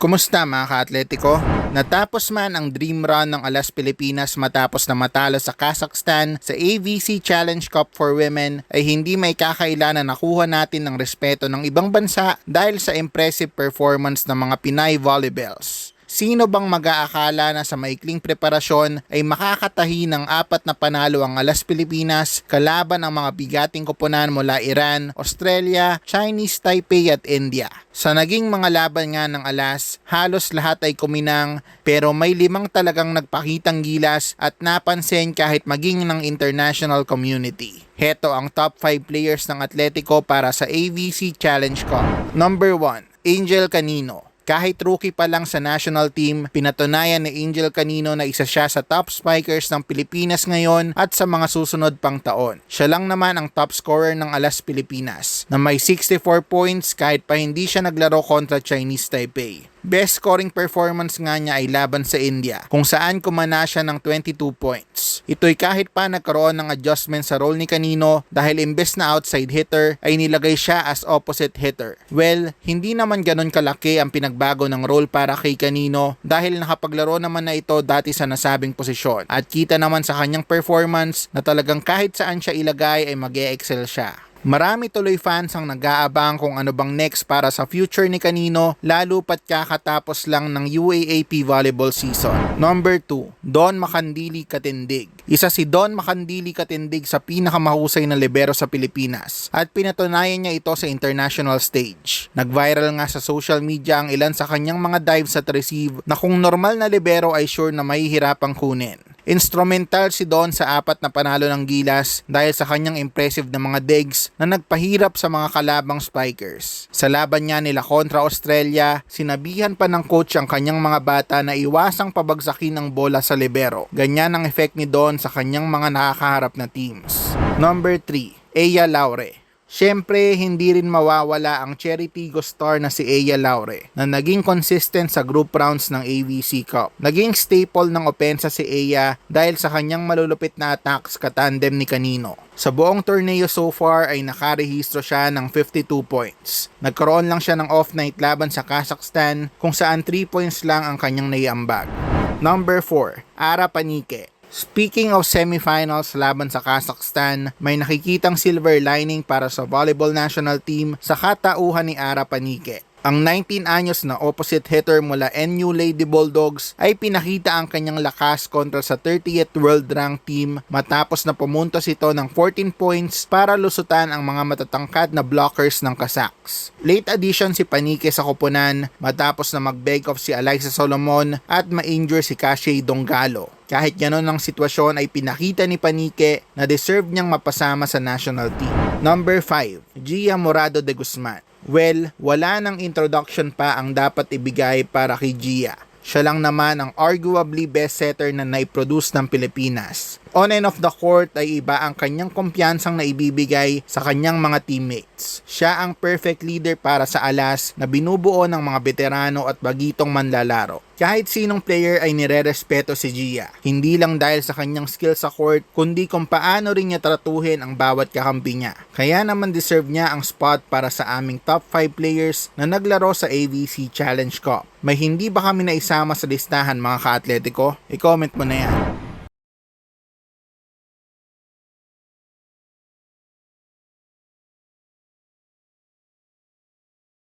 Kumusta mga ka-atletiko? Natapos man ang dream run ng Alas Pilipinas matapos na matalo sa Kazakhstan sa AVC Challenge Cup for Women ay hindi may kakaila na nakuha natin ng respeto ng ibang bansa dahil sa impressive performance ng mga Pinay Volleyballs. Sino bang mag-aakala na sa maikling preparasyon ay makakatahi ng apat na panalo ang Alas Pilipinas kalaban ang mga bigating koponan mula Iran, Australia, Chinese Taipei at India. Sa naging mga laban nga ng Alas, halos lahat ay kuminang pero may limang talagang nagpakitang gilas at napansin kahit maging ng international community. Heto ang top 5 players ng Atletico para sa AVC Challenge Cup. Number 1, Angel Canino. Kahit rookie pa lang sa national team, pinatunayan ni Angel Canino na isa siya sa top spikers ng Pilipinas ngayon at sa mga susunod pang taon. Siya lang naman ang top scorer ng Alas Pilipinas na may 64 points kahit pa hindi siya naglaro kontra Chinese Taipei. Best scoring performance nga niya ay laban sa India kung saan kumana siya ng 22 points. Ito'y kahit pa nagkaroon ng adjustment sa role ni Kanino dahil imbes na outside hitter ay nilagay siya as opposite hitter. Well, hindi naman ganun kalaki ang pinagbago ng role para kay Kanino dahil nakapaglaro naman na ito dati sa nasabing posisyon at kita naman sa kanyang performance na talagang kahit saan siya ilagay ay mag excel siya. Marami tuloy fans ang nag-aabang kung ano bang next para sa future ni Kanino lalo pat kakatapos lang ng UAAP volleyball season. Number 2, Don Makandili Katindig. Isa si Don Makandili Katindig sa pinakamahusay na libero sa Pilipinas at pinatunayan niya ito sa international stage. Nag-viral nga sa social media ang ilan sa kanyang mga dives at receive na kung normal na libero ay sure na mahihirapang kunin. Instrumental si Don sa apat na panalo ng Gilas dahil sa kanyang impressive na mga digs na nagpahirap sa mga kalabang spikers. Sa laban niya nila kontra Australia, sinabihan pa ng coach ang kanyang mga bata na iwasang pabagsakin ng bola sa libero. Ganyan ang effect ni Don sa kanyang mga nakakaharap na teams. Number 3, Eya Laure. Siyempre, hindi rin mawawala ang Cherry Tigo star na si Eya Laure na naging consistent sa group rounds ng AVC Cup. Naging staple ng opensa si Eya dahil sa kanyang malulupit na attacks katandem ni Kanino. Sa buong torneo so far ay nakarehistro siya ng 52 points. Nagkaroon lang siya ng off-night laban sa Kazakhstan kung saan 3 points lang ang kanyang naiambag. Number 4, Ara Panike. Speaking of semifinals laban sa Kazakhstan, may nakikitang silver lining para sa volleyball national team sa katauhan ni Ara Panike. Ang 19 anyos na opposite hitter mula NU Lady Bulldogs ay pinakita ang kanyang lakas kontra sa 30th world rank team matapos na pumuntos ito ng 14 points para lusutan ang mga matatangkad na blockers ng Kazakhs. Late addition si Panike sa koponan matapos na mag-beg off si Eliza Solomon at ma-injure si Kashay Dongalo. Kahit gano'n ang sitwasyon ay pinakita ni Panike na deserve niyang mapasama sa national team. Number 5, Gia Morado de Guzman. Well, wala nang introduction pa ang dapat ibigay para kay Gia. Siya lang naman ang arguably best setter na naiproduce ng Pilipinas. On and off the court ay iba ang kanyang kumpiyansang naibibigay sa kanyang mga teammates. Siya ang perfect leader para sa alas na binubuo ng mga veterano at bagitong manlalaro. Kahit sinong player ay nire-respeto si Gia. Hindi lang dahil sa kanyang skill sa court, kundi kung paano rin niya tratuhin ang bawat kakampi niya. Kaya naman deserve niya ang spot para sa aming top 5 players na naglaro sa AVC Challenge Cup. May hindi ba kami naisama sa listahan mga ka-atletiko? I-comment mo na yan.